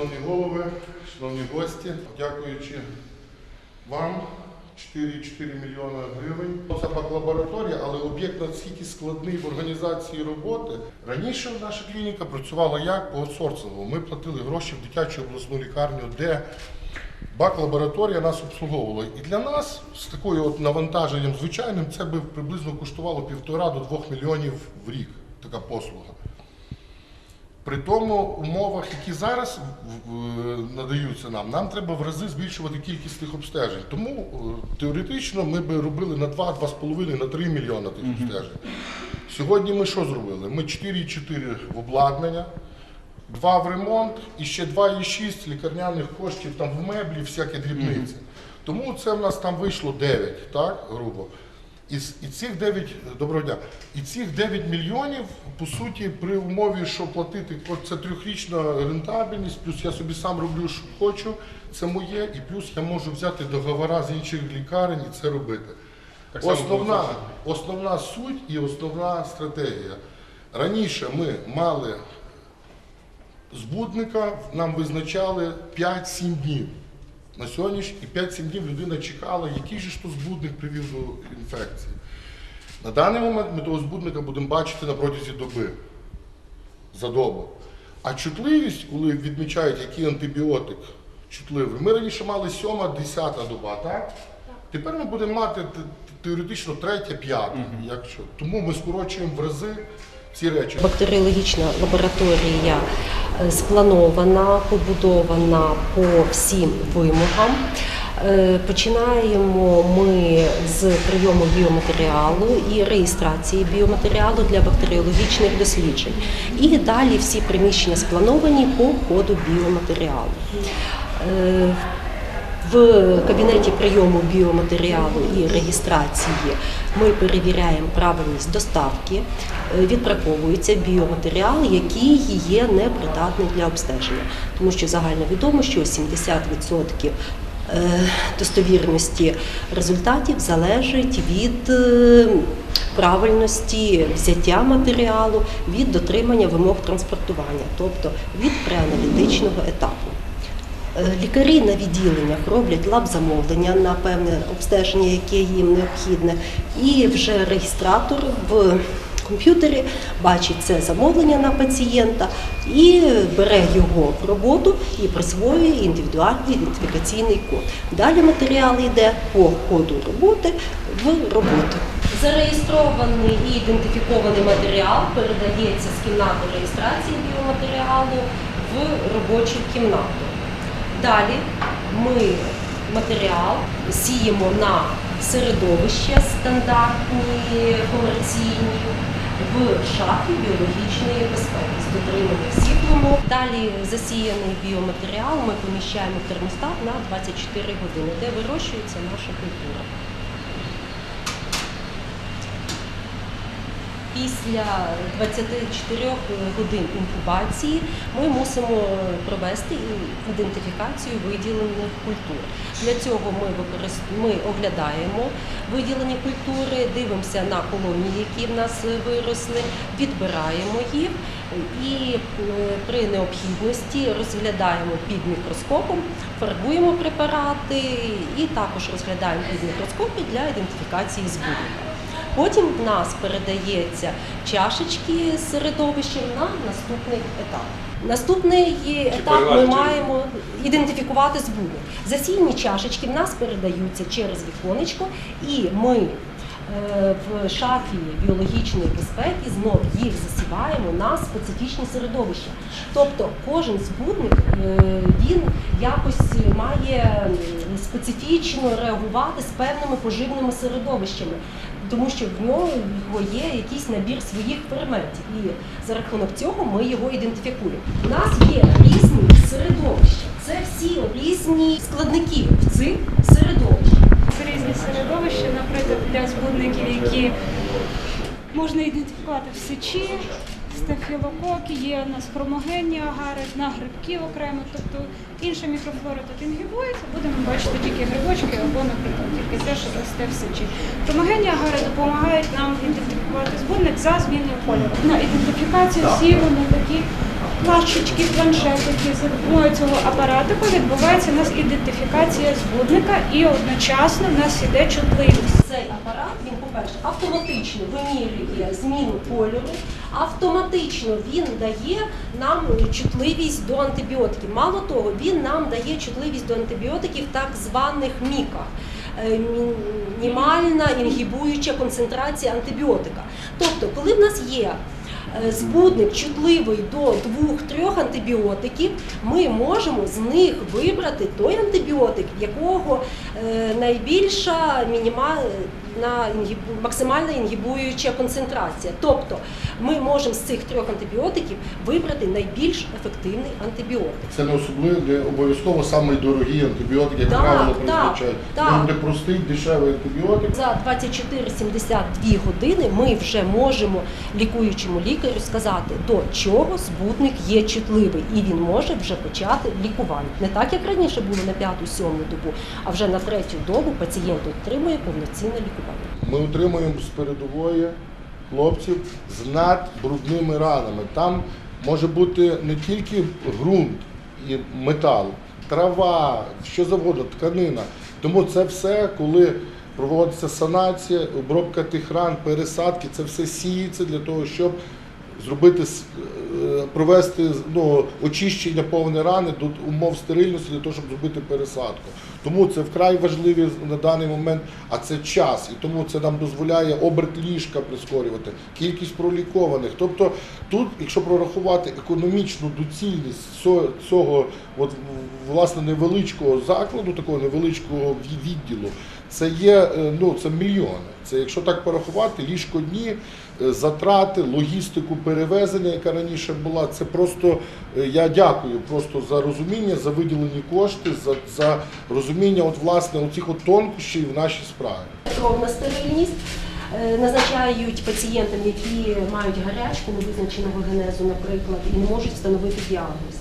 Шановні голови, шановні гості, дякуючи вам 4,4 мільйона гривень. Це лабораторія, але об'єкт настільки складний в організації роботи. Раніше наша клініка працювала як по аутсорсингу. Ми платили гроші в дитячу обласну лікарню, де бак-лабораторія нас обслуговувала. І для нас з такою от навантаженням звичайним це би приблизно коштувало півтора до двох мільйонів в рік така послуга. При тому умовах, які зараз надаються нам, нам треба в рази збільшувати кількість тих обстежень. Тому е, теоретично ми би робили на 2, 2,5, на 3 мільйони тих обстежень. Сьогодні ми що зробили? Ми 4,4 в обладнання, 2 в ремонт і ще 2,6 лікарняних коштів там в меблі, всякі дрібниці. Тому це в нас там вийшло 9, так, грубо. І, і цих 9, доброго дня, і цих 9 мільйонів, по суті, при умові, що платити, це трьохрічна рентабельність, плюс я собі сам роблю, що хочу, це моє, і плюс я можу взяти договори з інших лікарень і це робити. Так Основна, основна суть і основна стратегія. Раніше ми мали збудника, нам визначали 5-7 днів. На сьогоднішній і 5-7 днів людина чекала, який же ж то збудник привів до інфекції. На даний момент ми того збудника будемо бачити на протязі доби за добу. А чутливість, коли відмічають, який антибіотик чутливий, ми раніше мали 7-10 доба, так? Тепер ми будемо мати теоретично третя, п'ята. Якщо. Тому ми скорочуємо в рази ці речі. Бактеріологічна лабораторія спланована, побудована по всім вимогам. Е, Починаємо ми з прийому біоматеріалу і реєстрації біоматеріалу для бактеріологічних досліджень. І далі всі приміщення сплановані по ходу біоматеріалу. В кабінеті прийому біоматеріалу і реєстрації ми перевіряємо правильність доставки, е, відбраковується біоматеріал, який є непридатний для обстеження, тому що загально відомо, що 70% е, достовірності результатів залежить від е, правильності взяття матеріалу, від дотримання вимог транспортування, тобто від преаналітичного етапу. Е, Лікарі на відділеннях роблять лаб-замовлення на певне обстеження, яке їм необхідне, і вже реєстратор в комп'ютері бачить це замовлення на пацієнта і бере його в роботу і присвоює індивідуальний ідентифікаційний код. Далі матеріал йде по ходу роботи в роботу. Зареєстрований і ідентифікований матеріал передається з кімнати реєстрації біоматеріалу в робочу кімнату. Далі ми матеріал сіємо на середовище стандартні, комерційні в шафі біологічної безпеки з дотриманням всіх вимог. Далі засіяний біоматеріал ми поміщаємо в термостат на 24 години, де вирощується наша культура. Після 24 годин інкубації ми мусимо провести ідентифікацію виділених культур. Для цього ми, використ... ми оглядаємо виділені культури, дивимося на колонії, які в нас виросли, відбираємо їх і е, при необхідності розглядаємо під мікроскопом, фарбуємо препарати і також розглядаємо під мікроскопі для ідентифікації збудника. Потім в нас передається чашечки з середовищем на наступний етап. Наступний етап ми маємо ідентифікувати збудник. Засійні чашечки в нас передаються через віконечко, і ми в шафі біологічної безпеки знов їх засіваємо на специфічні середовища. Тобто кожен збудник е, він якось має специфічно реагувати з певними поживними середовищами, тому що в нього є якийсь набір своїх ферментів, і за рахунок цього ми його ідентифікуємо. У нас є різні середовища. Це всі різні складники в цих середовищах. Середовища, наприклад, для збудників, які можна ідентифікувати в сечі, стафілококи, є у нас хромогенні агари, на грибків окремо, тобто інша мікрофлора тут інгібується, будемо бачити тільки грибочки або, наприклад, тільки те, що росте в сечі. Хромогенні агари допомагають нам ідентифікувати збудник за зміною кольору. На ідентифікацію сіру на такі плашечки, планшетики. За допомогою цього апаратику відбувається у нас ідентифікація збудника і одночасно в нас іде чутливість. Цей апарат він, по-перше, автоматично вимірює зміну кольору, автоматично він дає нам чутливість до антибіотиків. Мало того, він нам дає чутливість до антибіотиків так званих міках. Е, мі- Мінімальна інгібуюча концентрація антибіотика. Тобто, коли в нас є е, збудник чутливий до двох-трьох антибіотиків, ми можемо з них вибрати той антибіотик, в якого е, найбільша мінімальна інгібу- максимальна інгібуюча концентрація. Тобто ми можемо з цих трьох антибіотиків вибрати найбільш ефективний антибіотик. Це не особливо, де обов'язково саме дорогі антибіотики, як Так, правило, призначають. Там, де простий, дешевий антибіотик. За 24-72 години ми вже можемо лікуючому лікарю сказати, до чого збудник є чутливий, і він може вже почати лікування. Не так, як раніше було на п'яту-сьому добу, а вже на третю добу пацієнт отримує повноцінне лікування. Ми отримуємо з передової хлопців з надбрудними ранами. Там може бути не тільки ґрунт і метал, трава, що завгодно, тканина. Тому це все, коли проводиться санація, обробка тих ран, пересадки, це все сіється для того, щоб зробити провести ну, очищення повне рани до умов стерильності для того, щоб зробити пересадку. Тому це вкрай важливі на даний момент, а це час, і тому це нам дозволяє оберт ліжка прискорювати, кількість пролікованих. Тобто тут, якщо прорахувати економічну доцільність цього, от, власне невеличкого закладу, такого невеличкого відділу, це є е, ну, це мільйони. Це якщо так порахувати, ліжко дні, е, затрати, логістику перевезення, яка раніше була, це просто е, я дякую просто за розуміння, за виділені кошти, за, за розуміння от, власне оцих от тонкощів в нашій справі. Кровна стерильність. Е, Назначають пацієнтам, які мають гарячку невизначеного генезу, наприклад, і не можуть встановити діагноз.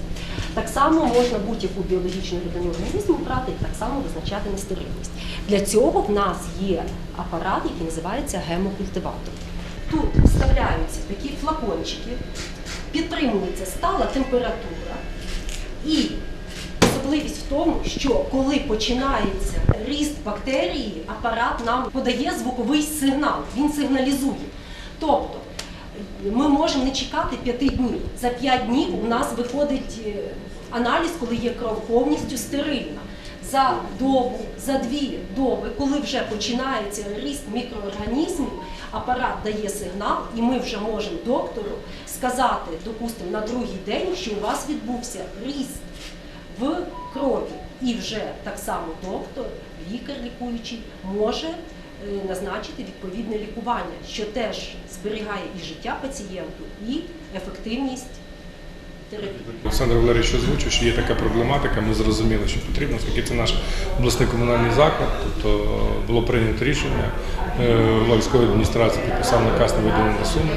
Так само можна будь-яку біологічну рідину організму брати і так само визначати нестерильність. Для цього в нас є апарат, який називається гемокультиватор. Тут вставляються такі флакончики, підтримується стала температура і Особливість в тому, що коли починається ріст бактерії, апарат нам подає звуковий сигнал, він сигналізує. Тобто ми можемо не чекати п'яти днів. За п'ять днів у нас виходить е, аналіз, коли є кров повністю стерильна. За добу, за дві доби, коли вже починається ріст мікроорганізмів, апарат дає сигнал, і ми вже можемо доктору сказати, допустимо, на другий день, що у вас відбувся ріст в крові. І вже так само доктор, лікар лікуючий може е, назначити відповідне лікування, що теж зберігає і життя пацієнту, і ефективність. Олександр Валерійович озвучив, що є така проблематика, ми зрозуміли, що потрібно, оскільки це наш обласний комунальний заклад, тобто було прийнято рішення, е, військової адміністрації підписав наказ на виділення суми.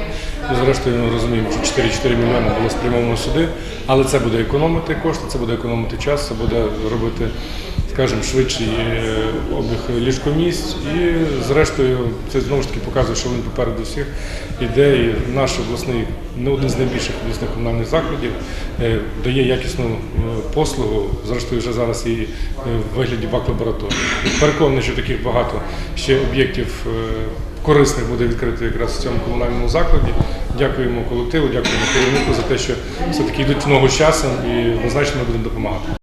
Ми зрештою ми розуміємо, що 4-4 мільйони було спрямовано сюди, але це буде економити кошти, це буде економити час, це буде робити, скажімо, швидший е, обіг ліжкомісць. І зрештою це знову ж таки показує, що він попереду всіх іде. І наш обласний, не один з найбільших обласних комунальних закладів, е, дає якісну е, послугу, зрештою вже зараз і в вигляді бак-лабораторії. Переконаний, що таких багато ще об'єктів корисних буде відкрито якраз в цьому комунальному закладі. Дякуємо колективу, дякуємо керівнику за те, що все-таки йдуть в ногу з часом і однозначно ми будемо допомагати.